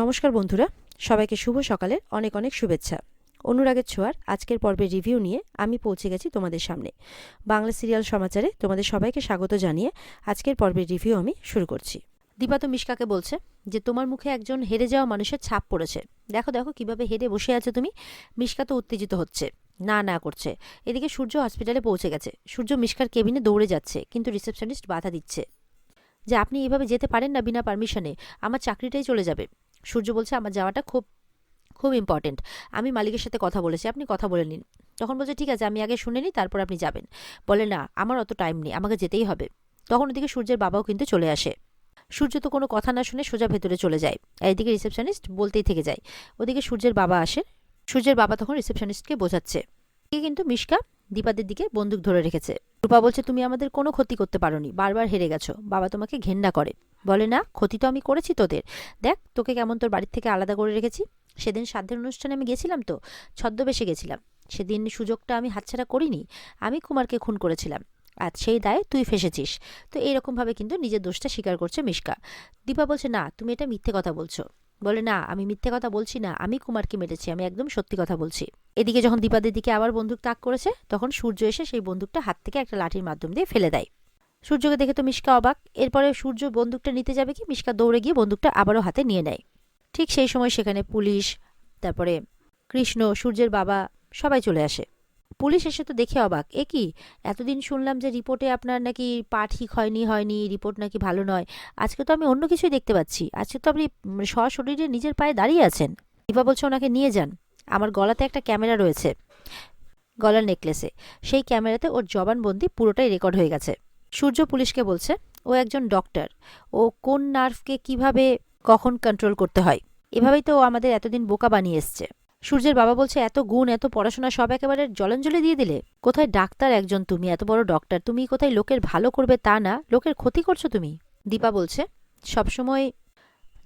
নমস্কার বন্ধুরা, সবাইকে শুভ সকালের অনেক অনেক শুভেচ্ছা। অনুরাগের ছোঁয়ার আজকের পর্বের রিভিউ নিয়ে আমি পৌঁছে গেছি তোমাদের সামনে। বাংলা সিরিয়াল সমাচারে তোমাদের সবাইকে স্বাগত জানিয়ে আজকের পর্বের রিভিউ আমি শুরু করছি। দীপা মিশকাকে বলছে যে, তোমার মুখে একজন হেরে যাওয়া মানুষের ছাপ পড়েছে। দেখো দেখো কীভাবে হেরে বসে আছো তুমি। মিশকা তো উত্তেজিত হচ্ছে। না না করছে। এদিকে সূর্য হসপিটালে পৌঁছে গেছে। সূর্য মিশকার কেবিনে দৌড়ে যাচ্ছে, কিন্তু রিসেপশনিস্ট বাধা দিচ্ছে। যে, আপনি এভাবে যেতে পারেন না বিনা পারমিশনে। আমার চাকরিটাই চলে যাবে। সূর্য বলছে, আমার যাওয়াটা খুব খুব ইম্পর্টেন্ট আমি মালিকের সাথে কথা বলেছি, আপনি কথা বলে নিন। তখন বলছে, ঠিক আছে, আমি আগে শুনে নিই, তারপর আপনি যাবেন। বলে, না, আমার অত টাইম নেই, আমাকে যেতেই হবে। তখন ওদিকে সূর্যের বাবাও কিন্তু চলে আসে। সূর্য তো কোনো কথা না শুনে সোজা ভেতরে চলে যায়। আর এদিকে রিসেপশনিস্ট বলতেই থেকে যায়। ওদিকে সূর্যের বাবা আসে। সূর্যের বাবা তখন রিসেপশনিস্টকে বোঝাচ্ছে। কিন্তু মিশকা, দীপাদের দিকে বন্দুক ধরে রেখেছে। রূপা বলছে, তুমি আমাদের কোনো ক্ষতি করতে পারোনি, বারবার হেরে গেছো। বাবা তোমাকে ঘেন্না করে। বলে, না, ক্ষতি তো আমি করেছি তোদের। দেখ, তোকে কেমন তোর বাড়ির থেকে আলাদা করে রেখেছি। সেদিন সাধ্যের অনুষ্ঠানে আমি গেছিলাম তো, ছদ্মবেশে গেছিলাম। সেদিন সুযোগটা আমি হাতছাড়া করিনি। আমি কুমারকে খুন করেছিলাম। আর সেই দায়ে তুই ফেসেছিস। তো এইরকমভাবে কিন্তু নিজের দোষটা স্বীকার করছে মিশকা। দীপা বলছে, না, তুমি এটা মিথ্যে কথা বলছো। বলে, না, আমি মিথ্যে কথা বলছি না। আমি কুমারকে মেরেছি। আমি একদম সত্যি কথা বলছি। এদিকে যখন দীপাদের দিকে আবার বন্দুক তাক করেছে, তখন সূর্য এসে সেই বন্দুকটা হাত থেকে একটা লাঠির মাধ্যম দিয়ে ফেলে দেয়। সূর্যকে দেখে তো মিশকা অবাক। এরপরে সূর্য বন্দুকটা নিতে যাবে কি? মিশকা দৌড়ে গিয়ে বন্দুকটা আবারও হাতে নিয়ে নেয়। ঠিক সেই সময় সেখানে পুলিশ, তারপরে কৃষ্ণ, সূর্যের বাবা সবাই চলে আসে। পুলিশ এসে তো দেখে অবাক। এ কি? এতদিন শুনলাম যে রিপোর্টে আপনার নাকি পা ঠিক হয়নি হয়নি, রিপোর্ট নাকি ভালো নয়। আজকে তো আমি অন্য কিছুই দেখতে পাচ্ছি। আজকে তো আপনি সশরীরে নিজের পায়ে দাঁড়িয়ে আছেন। দীপা বলছে ওনাকে নিয়ে যান। আমার গলাতে একটা ক্যামেরা রয়েছে, গলার নেকলেসে। সেই ক্যামেরাতে ওর জবানবন্দি পুরোটাই রেকর্ড হয়ে গেছে। সূর্য পুলিশকে বলছে, ও একজন ডক্টর ও কোন নার্ভকে কীভাবে, কখন কন্ট্রোল করতে হয়? এভাবেই তো ও আমাদের এতদিন বোকা বানিয়ে এসছে। সূর্যের বাবা বলছে, এত গুণ, এত পড়াশোনা, সব একেবারে জলাঞ্জলি দিয়ে দিলে। কোথায় ডাক্তার একজন তুমি, এত বড় ডক্টর তুমি কোথায় লোকের ভালো করবে তা না, লোকের ক্ষতি করছ তুমি? দীপা বলছে, সবসময়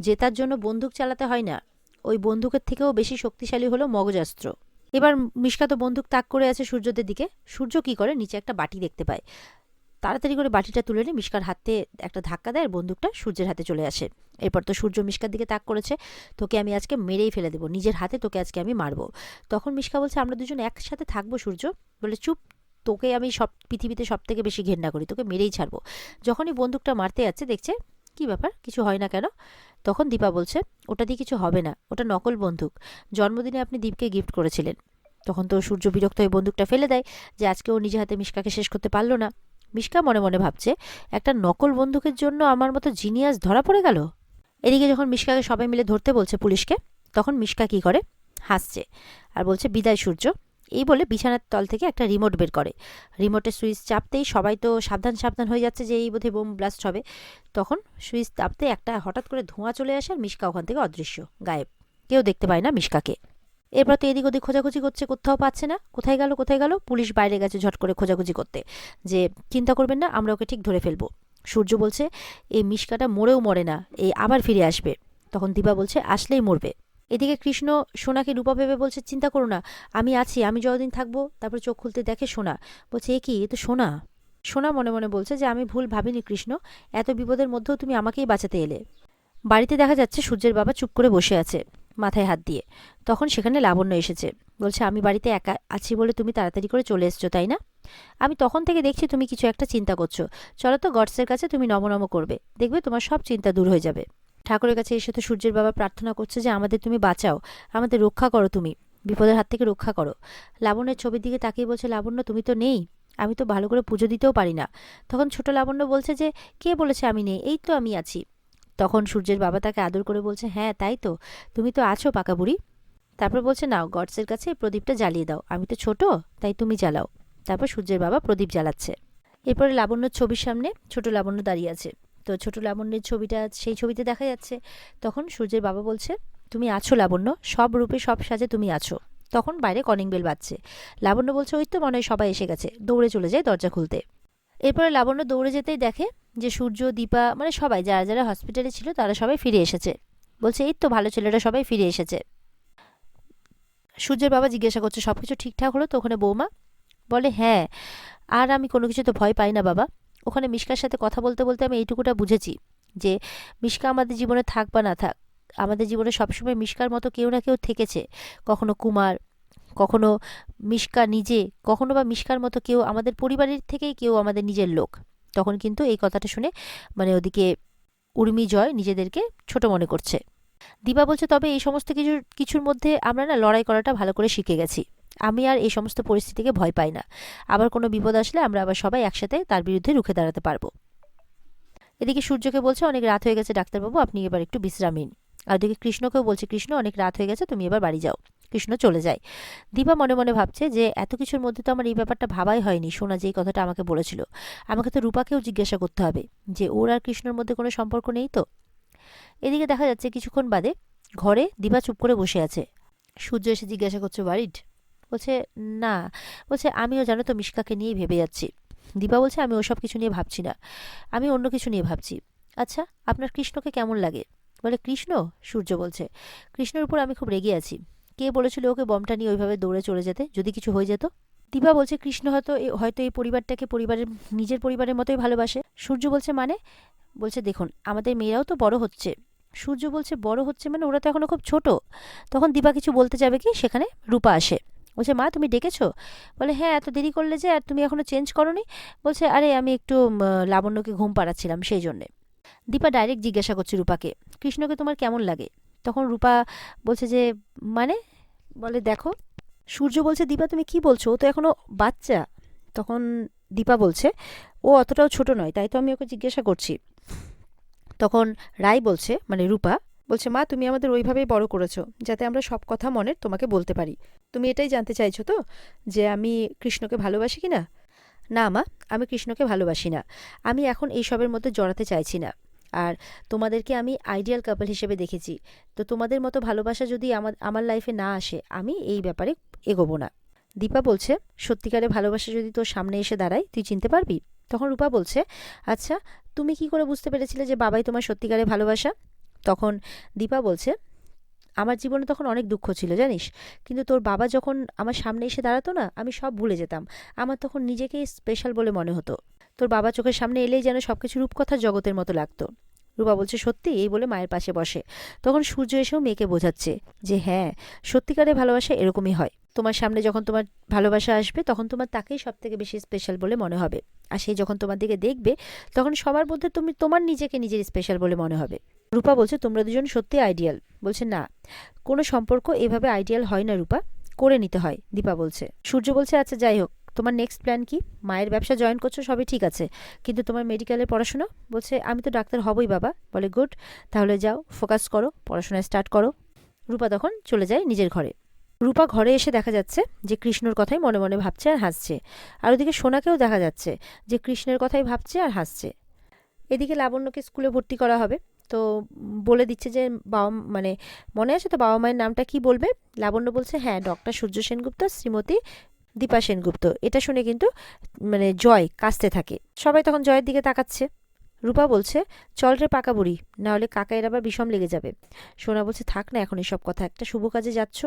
জেতার জন্য বন্দুক চালাতে হয় না। ওই বন্দুকের থেকেও বেশি শক্তিশালী হলো মগজাস্ত্র। এবার মিশকা তো বন্দুক তাক করে আছে সূর্যদের দিকে। সূর্য কি করে? নিচে একটা বাটি দেখতে পায়। তাড়াতাড়ি করে বাটিটা তুলে নিয়ে মিশকার হাতে একটা ধাক্কা দেয় আর বন্দুকটা সূর্যের হাতে চলে আসে। এরপর তো সূর্য মিশকার দিকে তাক করেছে, তোকে আমি আজকে মেরেই ফেলে দেবো, নিজের হাতে তোকে আজকে আমি মারবো। তখন মিশকা বলছে, আমরা দুজন একসাথে থাকব সূর্য? বলে, চুপ, তোকে আমি সব পৃথিবীতে সব থেকে বেশি ঘেন্না করি, তোকে মেরেই ছাড়বো। যখনই বন্দুকটা মারতে যাচ্ছে, দেখছে, কি ব্যাপার, কিছু হয় না কেন? তখন দীপা বলছে, ওটা দিয়ে কিছু হবে না, ওটা নকল বন্দুক। জন্মদিনে আপনি দীপকে গিফট করেছিলেন। তখন তো সূর্য বিরক্ত হয়ে বন্দুকটা ফেলে দেয়, যে আজকে ও নিজে হাতে মিশকাকে শেষ করতে পারল না। মিশকা মনে মনে ভাবছে, একটা নকল বন্দুকের জন্য আমার মতো জিনিয়াস ধরা পড়ে গেল। এদিকে যখন মিশকাকে সবাই মিলে ধরতে বলছে পুলিশকে, তখন মিশকা কি করে? হাসছে আর বলছে, বিদায় সূর্য। এই বলে বিছানার তল থেকে একটা রিমোট বের করে। রিমোটের সুইচ চাপতেই সবাই তো সাবধান সাবধান হয়ে যাচ্ছে যে এই বোধহয় বোম ব্লাস্ট হবে। তখন সুইচ চাপতে একটা হঠাৎ করে ধোঁয়া চলে আসে আর মিশকা ওখান থেকে অদৃশ্য, গায়েব। কেউ দেখতে পায় না মিশকাকে। এরপর তো এদিক ওদিক খোঁজাখুঁজি করছে, কোথাও পাচ্ছে না। কোথায় গেল কোথায় গেল? পুলিশ বাইরে গেছে ঝট করে খোঁজাখুঁজি করতে। যে চিন্তা করবেন না, আমরা ওকে ঠিক ধরে ফেলব। সূর্য বলছে, এই মিশকাটা মরেও মরে না, এই আবার ফিরে আসবে। তখন দীপা বলছে, আসলেই মরবে। এদিকে কৃষ্ণ সোনাকে রূপা ভেবে বলছে, চিন্তা করো না, আমি আছি, আমি যতদিন থাকব। তারপর চোখ খুলতে দেখে সোনা। বলছে, এ কি? এ তো সোনা। সোনা মনে মনে বলছে যে, আমি ভুল ভাবিনি কৃষ্ণ, এত বিপদের মধ্যেও তুমি আমাকেই বাঁচাতে এলে। বাড়িতে দেখা যাচ্ছে সূর্যের বাবা চুপ করে বসে আছে। মাথায় হাত দিয়ে। তখন সেখানে লাবণ্য এসেছে। বলছে, আমি বাড়িতে একা আছি বলে তুমি তাড়াতাড়ি করে চলে এসছো, তাই না? আমি তখন থেকে দেখছি তুমি কিছু একটা চিন্তা করছ। চলো তো গডসের কাছে তুমি নমনম করবে। দেখবে তোমার সব চিন্তা দূর হয়ে যাবে। ঠাকুরের কাছে এসে তো সূর্যের বাবা প্রার্থনা করছে যে, আমাদের তুমি বাঁচাও। আমাদের রক্ষা করো তুমি। বিপদের হাত থেকে রক্ষা করো। লাবণ্যের ছবির দিকে তাকিয়ে বলছে, লাবণ্য, তুমি তো নেই। আমি তো ভালো করে পুজো দিতেও পারি না। তখন ছোট লাবণ্য বলছে যে, কে বলেছে আমি নেই? এই তো আমি আছি। তখন সূর্যের বাবা তাকে আদর করে বলছে হ্যাঁ তাই তো। তুমি তো আছো, পাকা বুড়ি। তারপর বলছে, নাও, গডসের কাছে প্রদীপটা জ্বালিয়ে দাও। আমি তো ছোট, তাই তুমি জ্বালাও। তারপর সূর্যের বাবা প্রদীপ জ্বালাচ্ছে। এরপরে লাবণ্যর ছবির সামনে ছোট লাবণ্য দাঁড়িয়ে আছে। তো ছোট লাবণ্যের ছবিটা, সেই ছবিতে দেখা যাচ্ছে, তখন সূর্যের বাবা বলছে, তুমি আছো, লাবণ্য। সব রূপে সব সাজে তুমি আছো। তখন বাইরে কলিং বেল বাজছে। লাবণ্য বলছে, ওই তো মনে হয় সবাই এসে গেছে। দৌড়ে চলে যায় দরজা খুলতে। এরপরে লাবণ্য দৌড়ে যেতেই দেখে যে সূর্য, দীপা মানে সবাই যারা যারা হসপিটালে ছিল তারা সবাই ফিরে এসেছে। বলছে, এই তো ভালো ছেলেরা সবাই ফিরে এসেছে। সূর্যের বাবা জিজ্ঞাসা করছে সব কিছু ঠিকঠাক হলো তো ওখানে বৌমা? বলে হ্যাঁ আর আমি কোনো কিছু তো ভয় পাই না বাবা। ওখানে মিশকার সাথে কথা বলতে বলতে আমি এইটুকুটা বুঝেছি, যে মিশকা আমাদের জীবনে থাক বা না থাক, আমাদের জীবনে সবসময় মিশকার মতো কেউ না কেউ থেকেছে। কখনো কুমার, কখনো মিশকা নিজে, কখনো বা মিশকার মতো কেউ আমাদের পরিবারের থেকেই কেউ আমাদের নিজের লোক। তখন কিন্তু এই কথাটা শুনে মানে ওদিকে উর্মি জয় নিজেদেরকে ছোট মনে করছে। দিবা বলছে, তবে এই সমস্ত কিছুর কিছুর মধ্যে আমরা না লড়াই করাটা ভালো করে শিখে গেছি। আমি আর এই সমস্ত পরিস্থিতিকে ভয় পাই না। আবার কোনো বিপদ আসলে আমরা আবার সবাই একসাথে তার বিরুদ্ধে রুখে দাঁড়াতে পারব। এদিকে সূর্যকে বলছে, অনেক রাত হয়ে গেছে ডাক্তারবাবু, আপনি এবার একটু বিশ্রাম নিন। আর ওদিকে কৃষ্ণকেও বলছে, কৃষ্ণ, অনেক রাত হয়ে গেছে, তুমি এবার বাড়ি যাও। কৃষ্ণ চলে যায়। দীপা মনে মনে ভাবছে যে, এত কিছুর মধ্যে তো আমার এই ব্যাপারটা ভাবাই হয়নি। সোনা যে এই কথাটা আমাকে বলেছিল। আমাকে তো রূপাকেও জিজ্ঞাসা করতে হবে যে, ওর আর কৃষ্ণর মধ্যে কোনো সম্পর্ক নেই তো? এদিকে দেখা যাচ্ছে কিছুক্ষণ বাদে ঘরে দীপা চুপ করে বসে আছে। সূর্য এসে জিজ্ঞাসা করছে বাড়ির বলছে, না। বলছে, আমিও জানো তো মিশকাকে নিয়েই ভেবে যাচ্ছি। দীপা বলছে, আমি ওসব কিছু নিয়ে ভাবছি না। আমি অন্য কিছু নিয়ে ভাবছি। আচ্ছা আপনার কৃষ্ণকে কেমন লাগে? বলে, কৃষ্ণ? সূর্য বলছে, কৃষ্ণের উপর আমি খুব রেগে আছি। কে বলেছিল ওকে বমটা নিয়ে ওইভাবে দৌড়ে চলে যেতে? যদি কিছু হয়ে যেত? দীপা বলছে, কৃষ্ণ হয়তো হয়তো এই পরিবারটাকে পরিবারের, নিজের পরিবারের মতোই ভালোবাসে। সূর্য বলছে মানে? বলছে, দেখুন, আমাদের মেয়েরাও তো বড় হচ্ছে। সূর্য বলছে, বড় হচ্ছে মানে ওরা তো এখনও খুব ছোট। তখন দীপা কিছু বলতে যাবে কি? সেখানে রূপা আসে। বলছে, মা, তুমি ডেকেছো? বলে হ্যাঁ এত দেরি করলে যে আর তুমি এখনও চেঞ্জ করনি। বলছে, আরে, আমি একটু লাবণ্যকে ঘুম পাড়াচ্ছিলাম সেই জন্যে। দীপা ডাইরেক্ট জিজ্ঞাসা করছে রূপাকে, কৃষ্ণকে তোমার কেমন লাগে? তখন রূপা বলছে যে মানে? বলে, দেখো, সূর্য বলছে, দীপা, তুমি কি বলছো? ও তো এখনও বাচ্চা। তখন দীপা বলছে, ও অতটাও ছোট নয়, তাই তো আমি ওকে জিজ্ঞাসা করছি। তখন রাই বলছে মানে রূপা বলছে, মা, তুমি আমাদের ওইভাবেই বড় করেছ, যাতে আমরা সব কথা মনের তোমাকে বলতে পারি। তুমি এটাই জানতে চাইছো তো, যে আমি কৃষ্ণকে ভালোবাসি কি না? না মা, আমি কৃষ্ণকে ভালোবাসি না। আমি এখন এইসবের মধ্যে জড়াতে চাইছি না। আর তোমাদেরকে আমি আইডিয়াল কাপল হিসেবে দেখেছি। তো তোমাদের মতো ভালোবাসা যদি আমার আমার লাইফে না আসে, আমি এই ব্যাপারে এগোবো না। দীপা বলছে সত্যিকারে ভালোবাসা যদি তোর সামনে এসে দাঁড়ায়, তুই চিনতে পারবি? তখন রূপা বলছে আচ্ছা তুমি কি করে বুঝতে পেরেছিলে যে বাবাই তোমার সত্যিকারে ভালোবাসা? তখন দীপা বলছে, আমার জীবনে তখন অনেক দুঃখ ছিল, জানিস? কিন্তু তোর বাবা যখন আমার সামনে এসে দাঁড়াতো না, আমি সব ভুলে যেতাম। আমার তখন নিজেকেই স্পেশাল বলে মনে হতো। তোর বাবা চোখের সামনে এলেই যেন সব কিছু রূপকথার জগতের মতো লাগতো। রূপা বলছে, সত্যি? এই বলে মায়ের পাশে বসে। তখন সূর্য এসেও মেয়েকে বোঝাচ্ছে যে হ্যাঁ সত্যিকারের ভালোবাসা এরকমই হয়। তোমার সামনে যখন তোমার ভালোবাসা আসবে, তখন তোমার তাকেই সব থেকে বেশি স্পেশাল বলে মনে হবে। আর সেই যখন তোমার দিকে দেখবে, তখন সবার মধ্যে তুমি, তোমার নিজেকে নিজের স্পেশাল বলে মনে হবে। রূপা বলছে, তোমরা দুজন সত্যি আইডিয়াল বলছে, না, কোনো সম্পর্ক এভাবে আইডিয়াল হয় না রূপা। করে নিতে হয়, দীপা বলছে। সূর্য বলছে আচ্ছা যাই হোক। তোমার নেক্সট প্ল্যান কি? মায়ের ব্যবসা জয়েন করছ, সবই ঠিক আছে। কিন্তু তোমার মেডিকেলের পড়াশোনা? বলছে, আমি তো ডাক্তার হবই বাবা। বলে, গুড, তাহলে যাও ফোকাস করো পড়াশোনা স্টার্ট করো। রূপা তখন চলে যায় নিজের ঘরে। রূপা ঘরে এসে দেখা যাচ্ছে যে কৃষ্ণর কথাই মনে মনে ভাবছে আর হাসছে। আর ওদিকে সোনাকেও দেখা যাচ্ছে যে কৃষ্ণের কথাই ভাবছে আর হাসছে। এদিকে লাবণ্যকে স্কুলে ভর্তি করা হবে। তো বলে দিচ্ছে যে বাবা মানে মনে আছে তো বাবা মায়ের নামটা কি বলবে? লাবণ্য বলছে হ্যাঁ ডক্টর সূর্য সেনগুপ্ত, শ্রীমতী দীপা সেনগুপ্ত। এটা শুনে কিন্তু মানে জয় কাঁচতে থাকে। সবাই তখন জয়ের দিকে তাকাচ্ছে। রূপা বলছে, চল রে পাকা বুড়ি নাহলে কাকাইয়ের আবার বিষম লেগে যাবে। সোনা বলছে, থাক না এখন এসব কথা, একটা শুভ কাজে যাচ্ছ।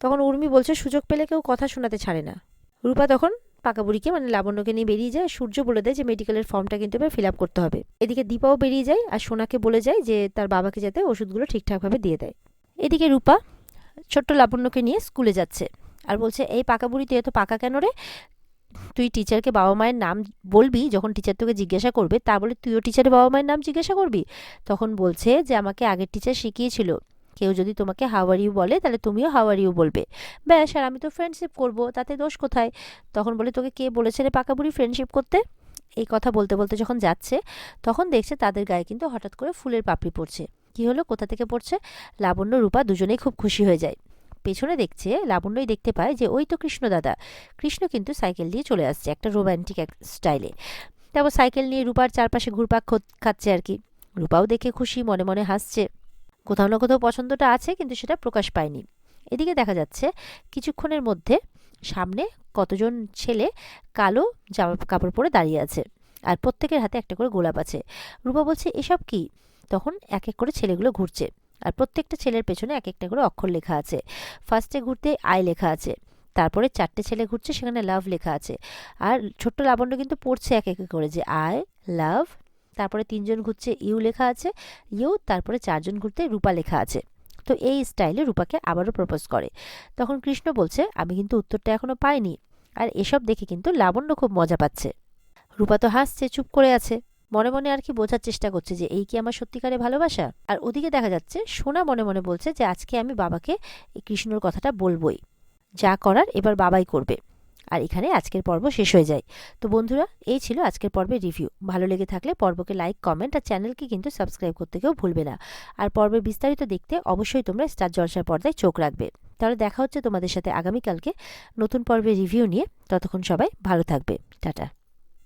তখন উর্মি বলছে, সুযোগ পেলে কেউ কথা শোনাতে ছাড়ে না। রূপা তখন পাকা বুড়িকে মানে লাবণ্যকে নিয়ে বেরিয়ে যায়। সূর্য বলে দেয় যে, মেডিকেলের ফর্মটা কিন্তু এবার ফিল আপ করতে হবে। এদিকে দীপাও বেরিয়ে যায় আর সোনাকে বলে যায় যে, তার বাবাকে যাতে ওষুধগুলো ঠিকঠাকভাবে দিয়ে দেয়। এদিকে রূপা ছোট্ট লাবণ্যকে নিয়ে স্কুলে যাচ্ছে। আর বলছে, এই পাকা বুড়ি, তুই এত পাকা কেন রে? তুই টিচারকে বাবা মায়ের নাম বলবি, যখন টিচার তোকে জিজ্ঞাসা করবে, তা বলে তুইও টিচারের বাবা মায়ের নাম জিজ্ঞাসা করবি? তখন বলছে যে, আমাকে আগের টিচার শিখিয়েছিল। কেউ যদি তোমাকে হাওয়ার ইউ বলে, তাহলে তুমিও হাওয়ার ইউ বলবে। ব্যাস, আর আমি তো ফ্রেন্ডশিপ করব, তাতে দোষ কোথায়? তখন বলে, তোকে কে বলেছে রে পাকা বুড়ি ফ্রেন্ডশিপ করতে? এই কথা বলতে বলতে যখন যাচ্ছে, তখন দেখছে তাদের গায়ে কিন্তু হঠাৎ করে ফুলের পাপড়ি পড়ছে। কি হলো? কোথা থেকে পড়ছে? লাবণ্য, রূপা দুজনেই খুব খুশি হয়ে যায়। পেছনে দেখছে, লাবণ্যই দেখতে পায় যে ওই তো কৃষ্ণ দাদা। কৃষ্ণ কিন্তু সাইকেল দিয়ে চলে আসছে একটা রোম্যান্টিক এক স্টাইলে তারপর সাইকেল নিয়ে রূপার চারপাশে ঘুরপাক খাচ্ছে আর কি। রূপাও দেখে খুশি, মনে মনে হাসছে। কোথাও না কোথাও পছন্দটা আছে, কিন্তু সেটা প্রকাশ পায়নি। এদিকে দেখা যাচ্ছে, কিছুক্ষণের মধ্যে সামনে কতজন ছেলে কালো জামা কাপড় পরে দাঁড়িয়ে আছে আর প্রত্যেকের হাতে একটা করে গোলাপ আছে। রূপা বলছে, এসব কি? তখন এক এক করে ছেলেগুলো ঘুরছে। আর প্রত্যেকটা ছেলের পেছনে এক একটা করে অক্ষর লেখা আছে। ফার্স্টে ঘুরতে আই লেখা আছে, তারপরে চারটে ছেলে ঘুরছে, সেখানে লাভ লেখা আছে। আর ছোট্ট লাবণ্য কিন্তু পড়ছে এক এক করে যে আই লাভ তারপরে তিনজন ঘুরছে ইউ লেখা আছে ইউ তারপরে চারজন ঘুরতে রূপা লেখা আছে। তো এই স্টাইলে রূপাকে আবারও প্রপোজ করে। তখন কৃষ্ণ বলছে, আমি কিন্তু উত্তরটা এখনও পাইনি। আর এসব দেখে কিন্তু লাবণ্য খুব মজা পাচ্ছে। রূপা তো হাসছে, চুপ করে আছে। মনে মনে আর কি বোঝার চেষ্টা করছে যে এই কি আমার সত্যিকারে ভালোবাসা? আর ওদিকে দেখা যাচ্ছে, সোনা মনে মনে বলছে যে আজকে আমি বাবাকে কৃষ্ণর কথাটা বলবোই। যা করার এবার বাবাই করবে। আর এখানে আজকের পর্ব শেষ হয়ে যায়। তো বন্ধুরা, এই ছিল আজকের পর্বের রিভিউ ভালো লেগে থাকলে পর্বকে লাইক কমেন্ট আর চ্যানেলকে কিন্তু সাবস্ক্রাইব করতে কেউ ভুলবে না। আর পর্বের বিস্তারিত দেখতে অবশ্যই তোমরা স্টার জলসার পর্দায় চোখ রাখবে। তাহলে দেখা হচ্ছে তোমাদের সাথে আগামীকালকে নতুন পর্বের রিভিউ নিয়ে। ততক্ষণ সবাই ভালো থাকবে। টাটা।